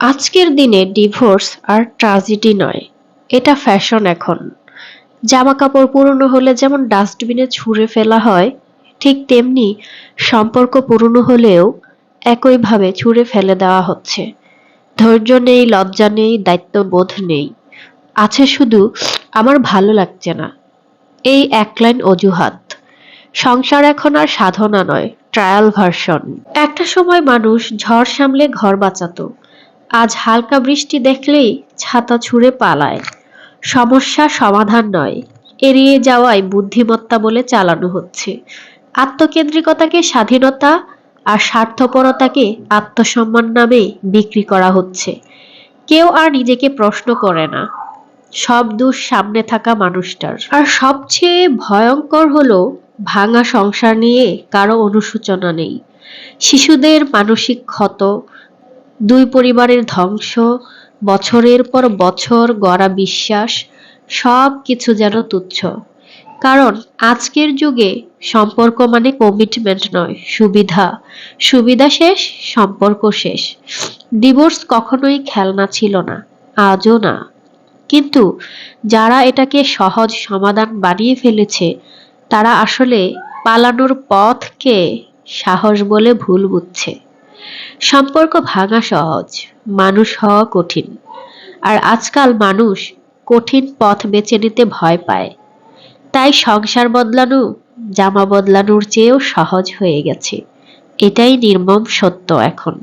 আজকের দিনে ডিভোর্স আর ট্রাজেডি নয়, এটা ফ্যাশন এখন। জামা কাপড় পুরনো হলে যেমন ডাস্টবিনে ছুঁড়ে ফেলা হয়, ঠিক তেমনি সম্পর্ক পুরনো হলেও একইভাবে ছুঁড়ে ফেলে দেওয়া হচ্ছে। ধৈর্য নেই, লজ্জা নেই, দায়িত্ববোধ নেই। আছে শুধু, আমার ভালো লাগছে না। এই এক লাইন অজুহাত। সংসার এখন আর সাধনা নয় ট্রায়াল ভার্সন একটা সময় মানুষ ঝড় সামলে ঘর বাঁচাতো। আজ হালকা বৃষ্টি দেখলেই ছাতা ছুঁড়ে পালায়। সমস্যা সমাধান নয়। এড়িয়ে যাওয়াই বুদ্ধিমত্তা বলে চালানো হচ্ছে। আত্মকেন্দ্রিকতাকে স্বাধীনতা আর স্বার্থপরতাকে আত্মসম্মান নামে বিক্রি করা হচ্ছে। কেউ আর নিজেকে প্রশ্ন করে না। সব দোষ সামনে থাকা মানুষটার। আর সবচেয়ে ভয়ঙ্কর হলো ভাঙা সংসার নিয়ে কারও অনুশোচনা নেই। শিশুদের মানসিক ক্ষত দুই পরিবারের ধ্বংস, বছরের পর বছর গড়া বিশ্বাস, সব কিছু যেন তুচ্ছ। কারণ আজকের যুগে সম্পর্ক মানে কমিটমেন্ট নয়, সুবিধা। সুবিধা শেষ, সম্পর্ক শেষ। ডিভোর্স কখনোই খেলনা ছিল না, আজও না। কিন্তু যারা এটাকে সহজ সমাধান বানিয়ে ফেলেছে, তারা আসলে পালানোর পথকে সাহস বলে ভুল বুঝছে। সম্পর্ক ভাঙা সহজ, মানুষ হওয়া কঠিন। আর আজকাল মানুষ কঠিন পথ বেছে নিতে ভয় পায়। তাই সংসার বদলানো, জামা বদলানোর চেয়েও সহজ হয়ে গেছে। এটাই নির্মম সত্য এখন।